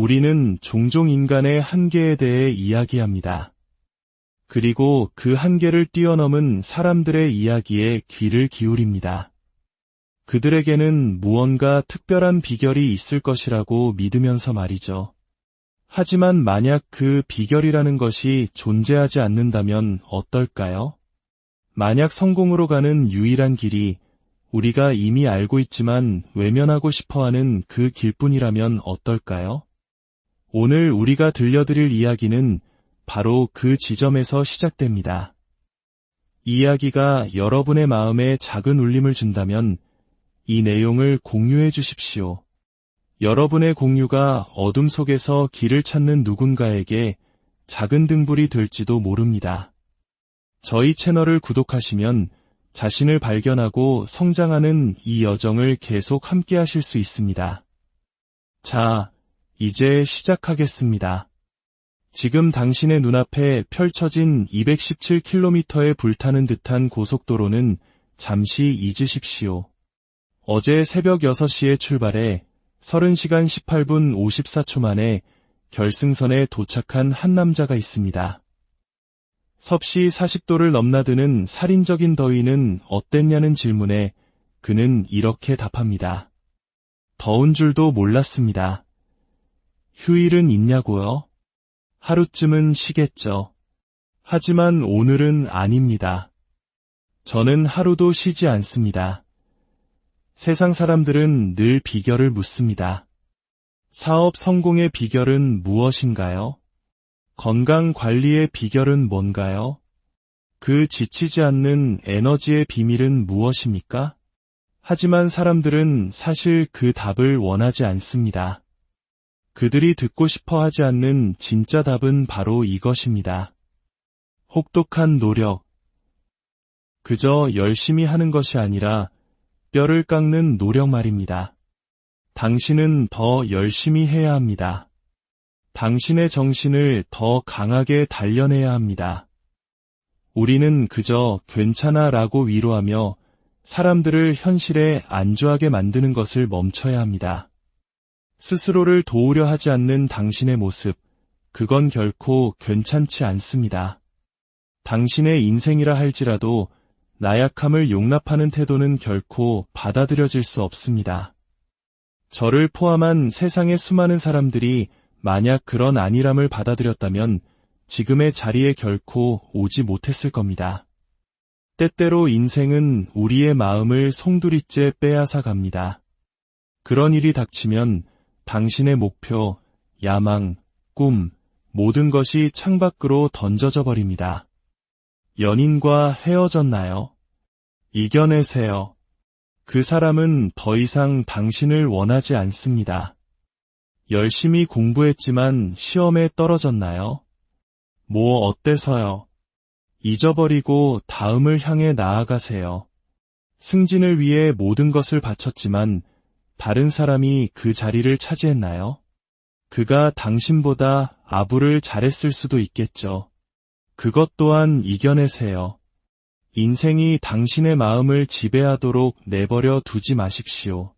우리는 종종 인간의 한계에 대해 이야기합니다. 그리고 그 한계를 뛰어넘은 사람들의 이야기에 귀를 기울입니다. 그들에게는 무언가 특별한 비결이 있을 것이라고 믿으면서 말이죠. 하지만 만약 그 비결이라는 것이 존재하지 않는다면 어떨까요? 만약 성공으로 가는 유일한 길이 우리가 이미 알고 있지만 외면하고 싶어 하는 그 길뿐이라면 어떨까요? 오늘 우리가 들려드릴 이야기는 바로 그 지점에서 시작됩니다. 이야기가 여러분의 마음에 작은 울림을 준다면 이 내용을 공유해 주십시오. 여러분의 공유가 어둠 속에서 길을 찾는 누군가에게 작은 등불이 될지도 모릅니다. 저희 채널을 구독하시면 자신을 발견하고 성장하는 이 여정을 계속 함께 하실 수 있습니다. 자, 이제 시작하겠습니다. 지금 당신의 눈앞에 펼쳐진 217km의 불타는 듯한 고속도로는 잠시 잊으십시오. 어제 새벽 6시에 출발해 30시간 18분 54초 만에 결승선에 도착한 한 남자가 있습니다. 섭씨 40도를 넘나드는 살인적인 더위는 어땠냐는 질문에 그는 이렇게 답합니다. 더운 줄도 몰랐습니다. 휴일은 있냐고요? 하루쯤은 쉬겠죠. 하지만 오늘은 아닙니다. 저는 하루도 쉬지 않습니다. 세상 사람들은 늘 비결을 묻습니다. 사업 성공의 비결은 무엇인가요? 건강 관리의 비결은 뭔가요? 그 지치지 않는 에너지의 비밀은 무엇입니까? 하지만 사람들은 사실 그 답을 원하지 않습니다. 그들이 듣고 싶어 하지 않는 진짜 답은 바로 이것입니다. 혹독한 노력. 그저 열심히 하는 것이 아니라 뼈를 깎는 노력 말입니다. 당신은 더 열심히 해야 합니다. 당신의 정신을 더 강하게 단련해야 합니다. 우리는 그저 괜찮아 라고 위로하며 사람들을 현실에 안주하게 만드는 것을 멈춰야 합니다. 스스로를 도우려 하지 않는 당신의 모습, 그건 결코 괜찮지 않습니다. 당신의 인생이라 할지라도 나약함을 용납하는 태도는 결코 받아들여질 수 없습니다. 저를 포함한 세상의 수많은 사람들이 만약 그런 안일함을 받아들였다면 지금의 자리에 결코 오지 못했을 겁니다. 때때로 인생은 우리의 마음을 송두리째 빼앗아 갑니다. 그런 일이 닥치면 당신의 목표, 야망, 꿈, 모든 것이 창밖으로 던져져 버립니다. 연인과 헤어졌나요? 이겨내세요. 그 사람은 더 이상 당신을 원하지 않습니다. 열심히 공부했지만 시험에 떨어졌나요? 뭐 어때서요? 잊어버리고 다음을 향해 나아가세요. 승진을 위해 모든 것을 바쳤지만 다른 사람이 그 자리를 차지했나요? 그가 당신보다 아부를 잘했을 수도 있겠죠. 그것 또한 이겨내세요. 인생이 당신의 마음을 지배하도록 내버려 두지 마십시오.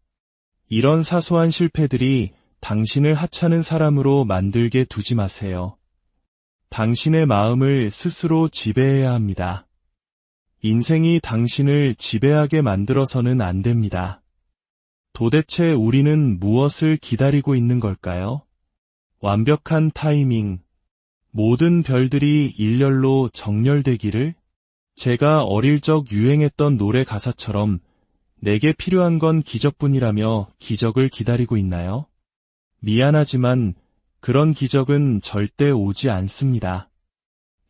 이런 사소한 실패들이 당신을 하찮은 사람으로 만들게 두지 마세요. 당신의 마음을 스스로 지배해야 합니다. 인생이 당신을 지배하게 만들어서는 안 됩니다. 도대체 우리는 무엇을 기다리고 있는 걸까요? 완벽한 타이밍. 모든 별들이 일렬로 정렬되기를? 제가 어릴 적 유행했던 노래 가사처럼 내게 필요한 건 기적뿐이라며 기적을 기다리고 있나요? 미안하지만 그런 기적은 절대 오지 않습니다.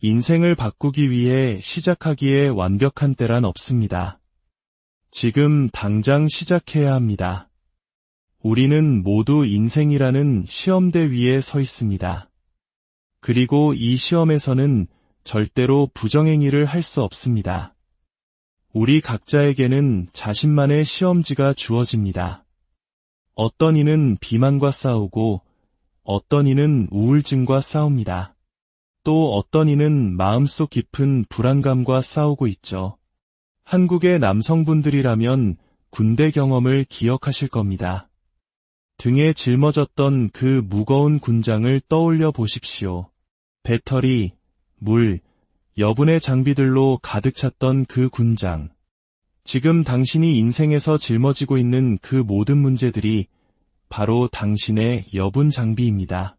인생을 바꾸기 위해 시작하기에 완벽한 때란 없습니다. 지금 당장 시작해야 합니다. 우리는 모두 인생이라는 시험대 위에 서 있습니다. 그리고 이 시험에서는 절대로 부정행위를 할 수 없습니다. 우리 각자에게는 자신만의 시험지가 주어집니다. 어떤 이는 비만과 싸우고 어떤 이는 우울증과 싸웁니다. 또 어떤 이는 마음속 깊은 불안감과 싸우고 있죠. 한국의 남성분들이라면 군대 경험을 기억하실 겁니다. 등에 짊어졌던 그 무거운 군장을 떠올려 보십시오. 배터리, 물, 여분의 장비들로 가득 찼던 그 군장. 지금 당신이 인생에서 짊어지고 있는 그 모든 문제들이 바로 당신의 여분 장비입니다.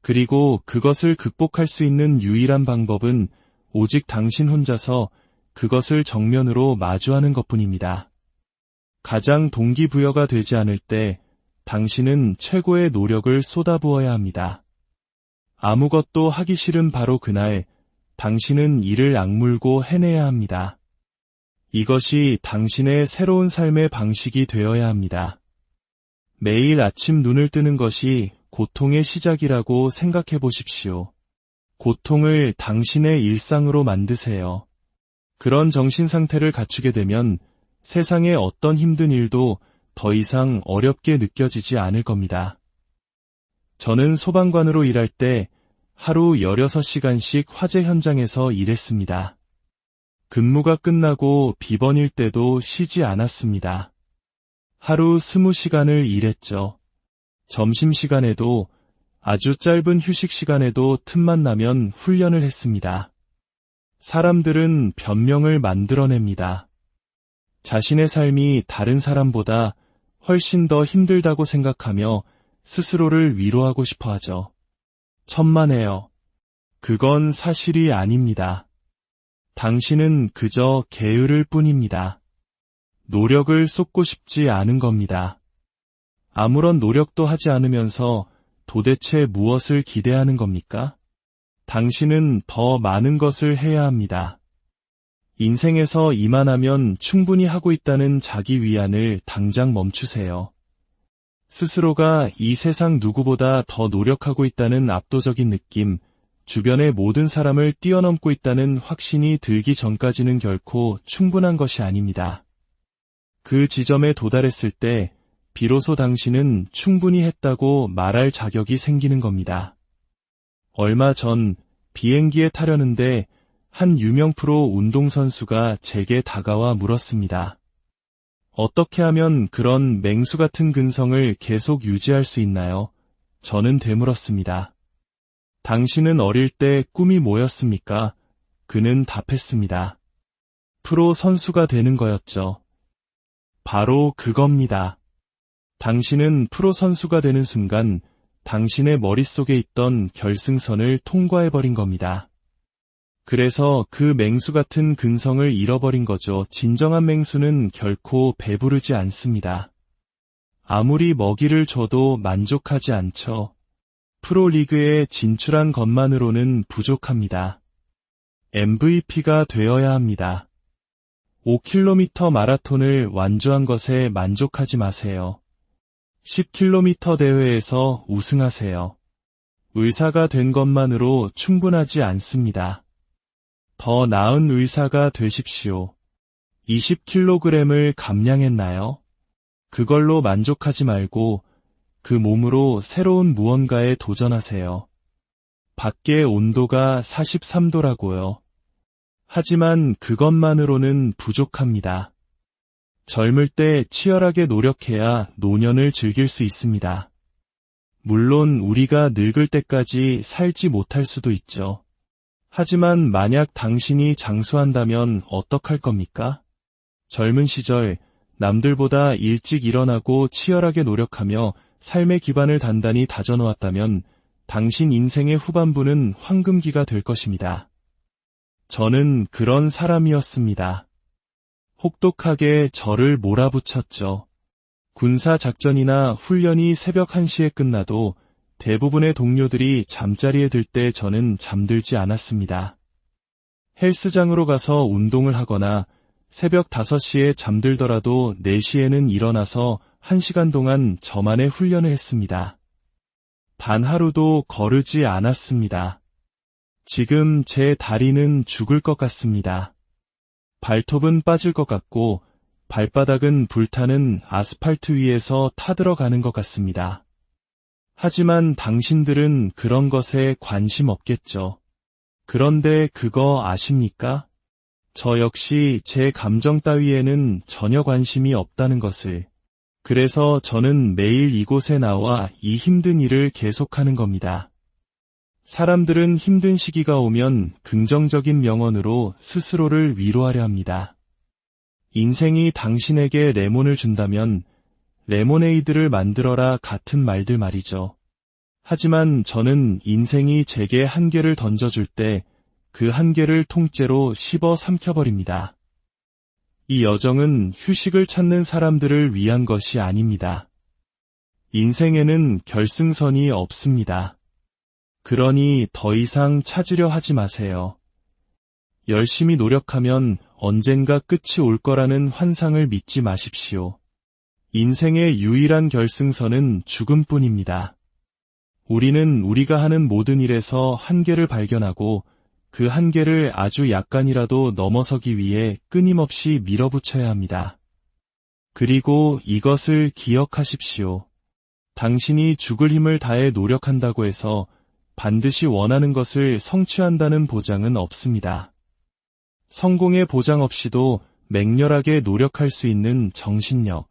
그리고 그것을 극복할 수 있는 유일한 방법은 오직 당신 혼자서 그것을 정면으로 마주하는 것 뿐입니다. 가장 동기부여가 되지 않을 때 당신은 최고의 노력을 쏟아부어야 합니다. 아무것도 하기 싫은 바로 그날 당신은 이를 악물고 해내야 합니다. 이것이 당신의 새로운 삶의 방식이 되어야 합니다. 매일 아침 눈을 뜨는 것이 고통의 시작이라고 생각해 보십시오. 고통을 당신의 일상으로 만드세요. 그런 정신 상태를 갖추게 되면 세상의 어떤 힘든 일도 더 이상 어렵게 느껴지지 않을 겁니다. 저는 소방관으로 일할 때 하루 16시간씩 화재 현장에서 일했습니다. 근무가 끝나고 비번일 때도 쉬지 않았습니다. 하루 20시간을 일했죠. 점심시간에도 아주 짧은 휴식 시간에도 틈만 나면 훈련을 했습니다. 사람들은 변명을 만들어냅니다. 자신의 삶이 다른 사람보다 훨씬 더 힘들다고 생각하며 스스로를 위로하고 싶어 하죠. 천만에요. 그건 사실이 아닙니다. 당신은 그저 게으를 뿐입니다. 노력을 쏟고 싶지 않은 겁니다. 아무런 노력도 하지 않으면서 도대체 무엇을 기대하는 겁니까? 당신은 더 많은 것을 해야 합니다. 인생에서 이만하면 충분히 하고 있다는 자기 위안을 당장 멈추세요. 스스로가 이 세상 누구보다 더 노력하고 있다는 압도적인 느낌, 주변의 모든 사람을 뛰어넘고 있다는 확신이 들기 전까지는 결코 충분한 것이 아닙니다. 그 지점에 도달했을 때 비로소 당신은 충분히 했다고 말할 자격이 생기는 겁니다. 얼마 전 비행기에 타려는데 한 유명 프로 운동선수가 제게 다가와 물었습니다. 어떻게 하면 그런 맹수 같은 근성을 계속 유지할 수 있나요? 저는 되물었습니다. 당신은 어릴 때 꿈이 뭐였습니까? 그는 답했습니다. 프로 선수가 되는 거였죠. 바로 그겁니다. 당신은 프로 선수가 되는 순간 당신의 머릿속에 있던 결승선을 통과해버린 겁니다. 그래서 그 맹수 같은 근성을 잃어버린 거죠. 진정한 맹수는 결코 배부르지 않습니다. 아무리 먹이를 줘도 만족하지 않죠. 프로리그에 진출한 것만으로는 부족합니다. MVP가 되어야 합니다. 5km 마라톤을 완주한 것에 만족하지 마세요. 10km 대회에서 우승하세요. 의사가 된 것만으로 충분하지 않습니다. 더 나은 의사가 되십시오. 20kg을 감량했나요? 그걸로 만족하지 말고 그 몸으로 새로운 무언가에 도전하세요. 밖의 온도가 43도라고요. 하지만 그것만으로는 부족합니다. 젊을 때 치열하게 노력해야 노년을 즐길 수 있습니다. 물론 우리가 늙을 때까지 살지 못할 수도 있죠. 하지만 만약 당신이 장수한다면 어떡할 겁니까? 젊은 시절 남들보다 일찍 일어나고 치열하게 노력하며 삶의 기반을 단단히 다져놓았다면 당신 인생의 후반부는 황금기가 될 것입니다. 저는 그런 사람이었습니다. 혹독하게 저를 몰아붙였죠. 군사작전이나 훈련이 새벽 1시에 끝나도 대부분의 동료들이 잠자리에 들 때 저는 잠들지 않았습니다. 헬스장으로 가서 운동을 하거나 새벽 5시에 잠들더라도 4시에는 일어나서 1시간 동안 저만의 훈련을 했습니다. 단 하루도 거르지 않았습니다. 지금 제 다리는 죽을 것 같습니다. 발톱은 빠질 것 같고 발바닥은 불타는 아스팔트 위에서 타들어가는 것 같습니다. 하지만 당신들은 그런 것에 관심 없겠죠. 그런데 그거 아십니까? 저 역시 제 감정 따위에는 전혀 관심이 없다는 것을 그래서 저는 매일 이곳에 나와 이 힘든 일을 계속하는 겁니다. 사람들은 힘든 시기가 오면 긍정적인 명언으로 스스로를 위로하려 합니다. 인생이 당신에게 레몬을 준다면 레모네이드를 만들어라 같은 말들 말이죠. 하지만 저는 인생이 제게 한 개를 던져줄 때 그한 개를 통째로 씹어 삼켜버립니다. 이 여정은 휴식을 찾는 사람들을 위한 것이 아닙니다. 인생에는 결승선이 없습니다. 그러니 더 이상 찾으려 하지 마세요. 열심히 노력하면 언젠가 끝이 올 거라는 환상을 믿지 마십시오. 인생의 유일한 결승선은 죽음뿐입니다. 우리는 우리가 하는 모든 일에서 한계를 발견하고 그 한계를 아주 약간이라도 넘어서기 위해 끊임없이 밀어붙여야 합니다. 그리고 이것을 기억하십시오. 당신이 죽을 힘을 다해 노력한다고 해서 반드시 원하는 것을 성취한다는 보장은 없습니다. 성공의 보장 없이도 맹렬하게 노력할 수 있는 정신력.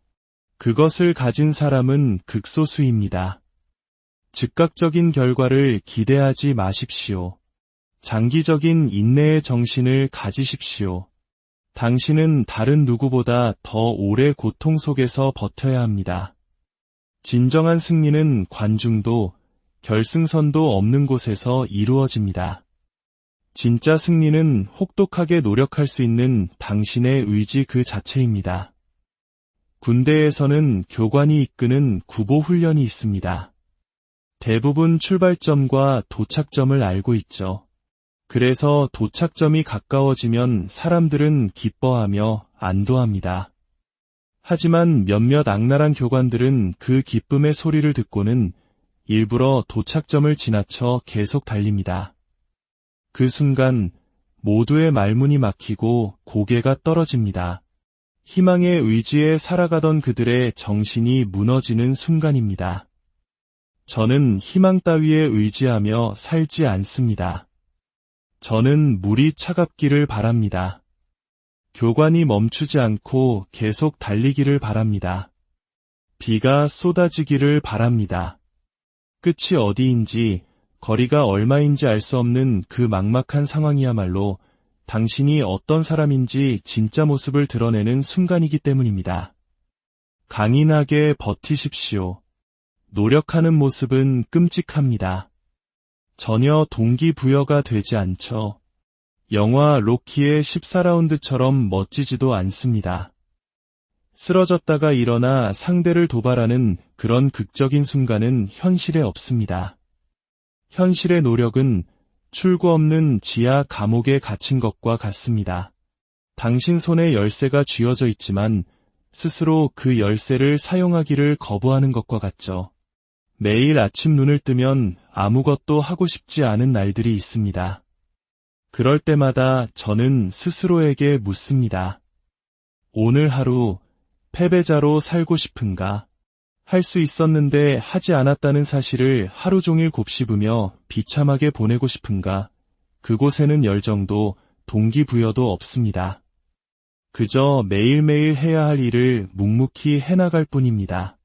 그것을 가진 사람은 극소수입니다. 즉각적인 결과를 기대하지 마십시오. 장기적인 인내의 정신을 가지십시오. 당신은 다른 누구보다 더 오래 고통 속에서 버텨야 합니다. 진정한 승리는 관중도 결승선도 없는 곳에서 이루어집니다. 진짜 승리는 혹독하게 노력할 수 있는 당신의 의지 그 자체입니다. 군대에서는 교관이 이끄는 구보 훈련이 있습니다. 대부분 출발점과 도착점을 알고 있죠. 그래서 도착점이 가까워지면 사람들은 기뻐하며 안도합니다. 하지만 몇몇 악랄한 교관들은 그 기쁨의 소리를 듣고는 일부러 도착점을 지나쳐 계속 달립니다. 그 순간 모두의 말문이 막히고 고개가 떨어집니다. 희망의 의지에 살아가던 그들의 정신이 무너지는 순간입니다. 저는 희망 따위에 의지하며 살지 않습니다. 저는 물이 차갑기를 바랍니다. 교관이 멈추지 않고 계속 달리기를 바랍니다. 비가 쏟아지기를 바랍니다. 끝이 어디인지 거리가 얼마인지 알 수 없는 그 막막한 상황이야말로 당신이 어떤 사람인지 진짜 모습을 드러내는 순간이기 때문입니다. 강인하게 버티십시오. 노력하는 모습은 끔찍합니다. 전혀 동기부여가 되지 않죠. 영화 로키의 14라운드처럼 멋지지도 않습니다. 쓰러졌다가 일어나 상대를 도발하는 그런 극적인 순간은 현실에 없습니다. 현실의 노력은 출구 없는 지하 감옥에 갇힌 것과 같습니다. 당신 손에 열쇠가 쥐어져 있지만 스스로 그 열쇠를 사용하기를 거부하는 것과 같죠. 매일 아침 눈을 뜨면 아무것도 하고 싶지 않은 날들이 있습니다. 그럴 때마다 저는 스스로에게 묻습니다. 오늘 하루 패배자로 살고 싶은가? 할 수 있었는데 하지 않았다는 사실을 하루 종일 곱씹으며 비참하게 보내고 싶은가? 그곳에는 열정도 동기부여도 없습니다. 그저 매일매일 해야 할 일을 묵묵히 해나갈 뿐입니다.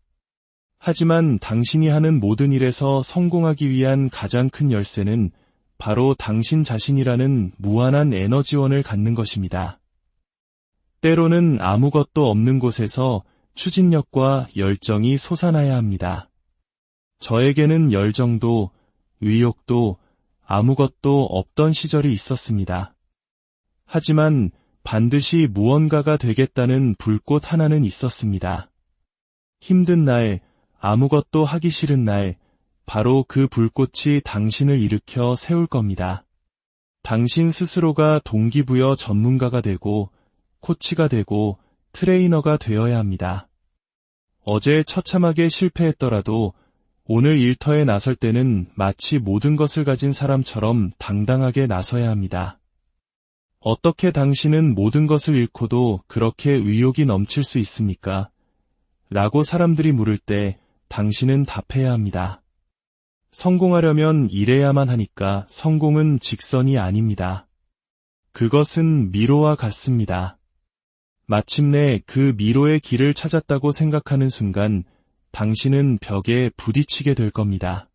하지만 당신이 하는 모든 일에서 성공하기 위한 가장 큰 열쇠는 바로 당신 자신이라는 무한한 에너지원을 갖는 것입니다. 때로는 아무것도 없는 곳에서 추진력과 열정이 솟아나야 합니다. 저에게는 열정도 의욕도 아무것도 없던 시절이 있었습니다. 하지만 반드시 무언가가 되겠다는 불꽃 하나는 있었습니다. 힘든 날, 아무것도 하기 싫은 날, 바로 그 불꽃이 당신을 일으켜 세울 겁니다. 당신 스스로가 동기부여 전문가가 되고, 코치가 되고, 트레이너가 되어야 합니다. 어제 처참하게 실패했더라도 오늘 일터에 나설 때는 마치 모든 것을 가진 사람처럼 당당하게 나서야 합니다. 어떻게 당신은 모든 것을 잃고도 그렇게 의욕이 넘칠 수 있습니까? 라고 사람들이 물을 때 당신은 답해야 합니다. 성공하려면 이래야만 하니까 성공은 직선이 아닙니다. 그것은 미로와 같습니다. 마침내 그 미로의 길을 찾았다고 생각하는 순간 당신은 벽에 부딪히게 될 겁니다.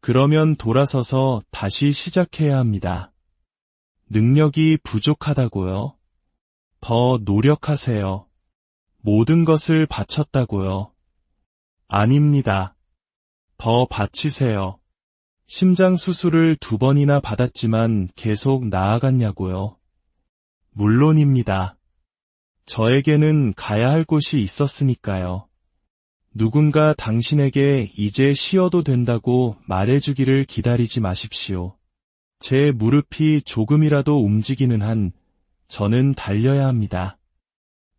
그러면 돌아서서 다시 시작해야 합니다. 능력이 부족하다고요? 더 노력하세요. 모든 것을 바쳤다고요? 아닙니다. 더 바치세요. 심장 수술을 두 번이나 받았지만 계속 나아갔냐고요? 물론입니다. 저에게는 가야 할 곳이 있었으니까요. 누군가 당신에게 이제 쉬어도 된다고 말해주기를 기다리지 마십시오. 제 무릎이 조금이라도 움직이는 한 저는 달려야 합니다.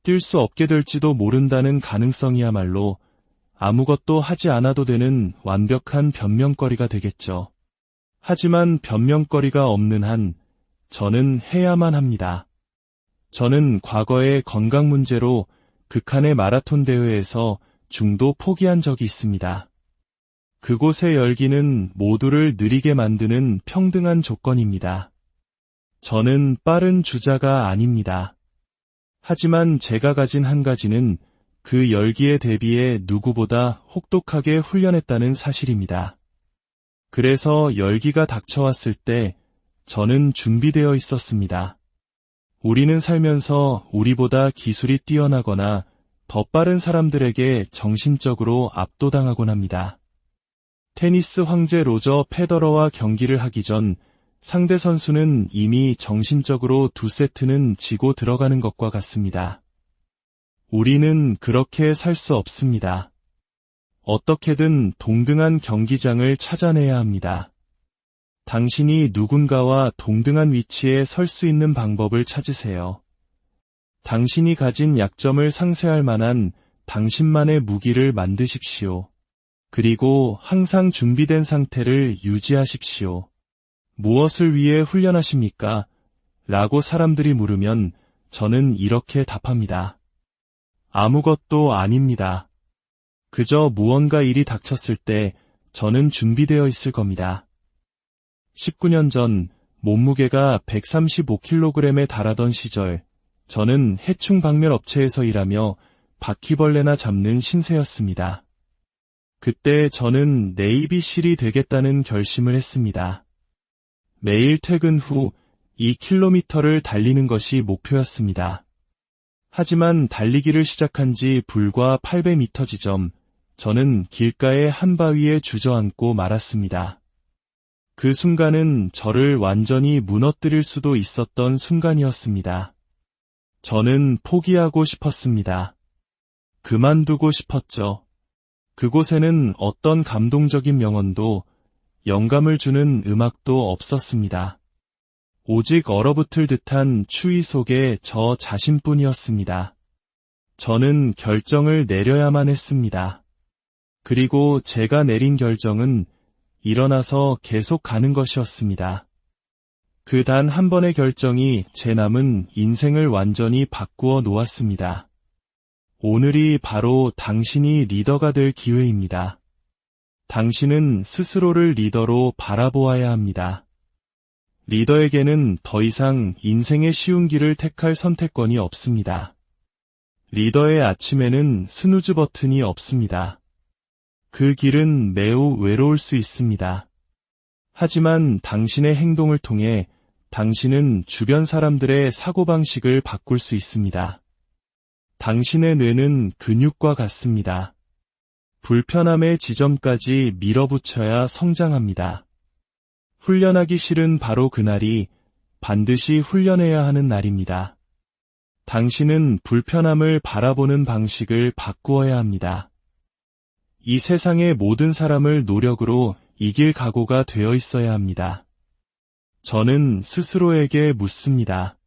뛸 수 없게 될지도 모른다는 가능성이야말로 아무것도 하지 않아도 되는 완벽한 변명거리가 되겠죠. 하지만 변명거리가 없는 한 저는 해야만 합니다. 저는 과거의 건강 문제로 극한의 마라톤 대회에서 중도 포기한 적이 있습니다. 그곳의 열기는 모두를 느리게 만드는 평등한 조건입니다. 저는 빠른 주자가 아닙니다. 하지만 제가 가진 한 가지는 그 열기에 대비해 누구보다 혹독하게 훈련했다는 사실입니다. 그래서 열기가 닥쳐왔을 때 저는 준비되어 있었습니다. 우리는 살면서 우리보다 기술이 뛰어나거나 더 빠른 사람들에게 정신적으로 압도당하곤 합니다. 테니스 황제 로저 페더러와 경기를 하기 전 상대 선수는 이미 정신적으로 두 세트는 지고 들어가는 것과 같습니다. 우리는 그렇게 살 수 없습니다. 어떻게든 동등한 경기장을 찾아내야 합니다. 당신이 누군가와 동등한 위치에 설 수 있는 방법을 찾으세요. 당신이 가진 약점을 상쇄할 만한 당신만의 무기를 만드십시오. 그리고 항상 준비된 상태를 유지하십시오. 무엇을 위해 훈련하십니까? 라고 사람들이 물으면 저는 이렇게 답합니다. 아무것도 아닙니다. 그저 무언가 일이 닥쳤을 때 저는 준비되어 있을 겁니다. 19년 전 몸무게가 135kg에 달하던 시절 저는 해충 박멸 업체에서 일하며 바퀴벌레나 잡는 신세였습니다. 그때 저는 네이비실이 되겠다는 결심을 했습니다. 매일 퇴근 후 2km를 달리는 것이 목표였습니다. 하지만 달리기를 시작한 지 불과 800m 지점, 저는 길가의 한 바위에 주저앉고 말았습니다. 그 순간은 저를 완전히 무너뜨릴 수도 있었던 순간이었습니다. 저는 포기하고 싶었습니다. 그만두고 싶었죠. 그곳에는 어떤 감동적인 명언도 영감을 주는 음악도 없었습니다. 오직 얼어붙을 듯한 추위 속에 저 자신뿐이었습니다. 저는 결정을 내려야만 했습니다. 그리고 제가 내린 결정은 일어나서 계속 가는 것이었습니다. 그 단 한 번의 결정이 제 남은 인생을 완전히 바꾸어 놓았습니다. 오늘이 바로 당신이 리더가 될 기회입니다. 당신은 스스로를 리더로 바라보아야 합니다. 리더에게는 더 이상 인생의 쉬운 길을 택할 선택권이 없습니다. 리더의 아침에는 스누즈 버튼이 없습니다. 그 길은 매우 외로울 수 있습니다. 하지만 당신의 행동을 통해 당신은 주변 사람들의 사고방식을 바꿀 수 있습니다. 당신의 뇌는 근육과 같습니다. 불편함의 지점까지 밀어붙여야 성장합니다. 훈련하기 싫은 바로 그날이 반드시 훈련해야 하는 날입니다. 당신은 불편함을 바라보는 방식을 바꾸어야 합니다. 이 세상의 모든 사람을 노력으로 이길 각오가 되어 있어야 합니다. 저는 스스로에게 묻습니다.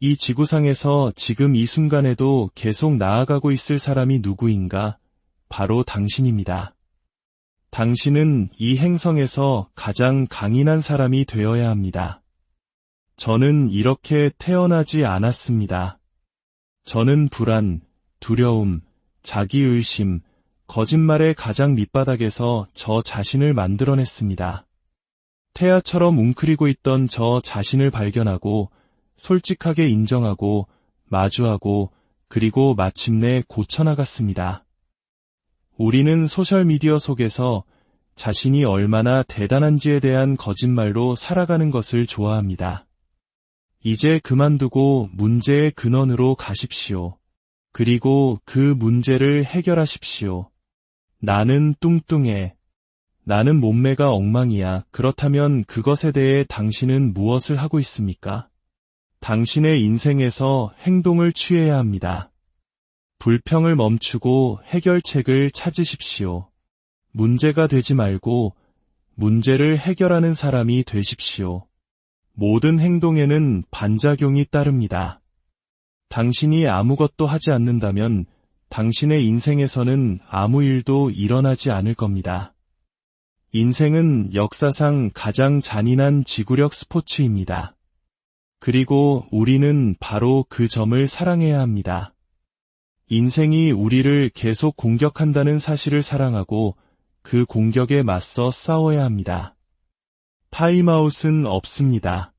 이 지구상에서 지금 이 순간에도 계속 나아가고 있을 사람이 누구인가? 바로 당신입니다. 당신은 이 행성에서 가장 강인한 사람이 되어야 합니다. 저는 이렇게 태어나지 않았습니다. 저는 불안, 두려움, 자기의심, 거짓말의 가장 밑바닥에서 저 자신을 만들어냈습니다. 태아처럼 웅크리고 있던 저 자신을 발견하고 솔직하게 인정하고 마주하고 그리고 마침내 고쳐나갔습니다. 우리는 소셜미디어 속에서 자신이 얼마나 대단한지에 대한 거짓말로 살아가는 것을 좋아합니다. 이제 그만두고 문제의 근원으로 가십시오. 그리고 그 문제를 해결하십시오. 나는 뚱뚱해. 나는 몸매가 엉망이야. 그렇다면 그것에 대해 당신은 무엇을 하고 있습니까? 당신의 인생에서 행동을 취해야 합니다. 불평을 멈추고 해결책을 찾으십시오. 문제가 되지 말고 문제를 해결하는 사람이 되십시오. 모든 행동에는 반작용이 따릅니다. 당신이 아무것도 하지 않는다면 당신의 인생에서는 아무 일도 일어나지 않을 겁니다. 인생은 역사상 가장 잔인한 지구력 스포츠입니다. 그리고 우리는 바로 그 점을 사랑해야 합니다. 인생이 우리를 계속 공격한다는 사실을 사랑하고 그 공격에 맞서 싸워야 합니다. 타임아웃은 없습니다.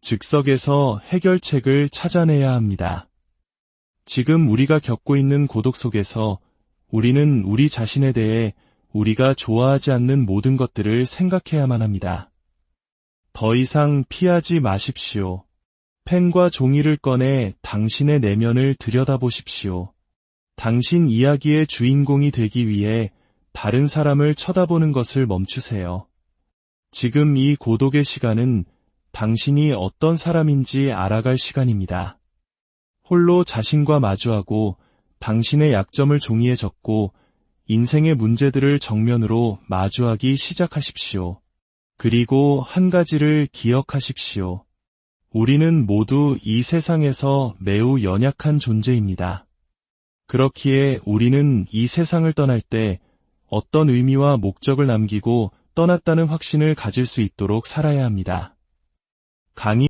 즉석에서 해결책을 찾아내야 합니다. 지금 우리가 겪고 있는 고독 속에서 우리는 우리 자신에 대해 우리가 좋아하지 않는 모든 것들을 생각해야만 합니다. 더 이상 피하지 마십시오. 펜과 종이를 꺼내 당신의 내면을 들여다보십시오. 당신 이야기의 주인공이 되기 위해 다른 사람을 쳐다보는 것을 멈추세요. 지금 이 고독의 시간은 당신이 어떤 사람인지 알아갈 시간입니다. 홀로 자신과 마주하고 당신의 약점을 종이에 적고 인생의 문제들을 정면으로 마주하기 시작하십시오. 그리고 한 가지를 기억하십시오. 우리는 모두 이 세상에서 매우 연약한 존재입니다. 그렇기에 우리는 이 세상을 떠날 때 어떤 의미와 목적을 남기고 떠났다는 확신을 가질 수 있도록 살아야 합니다. 강의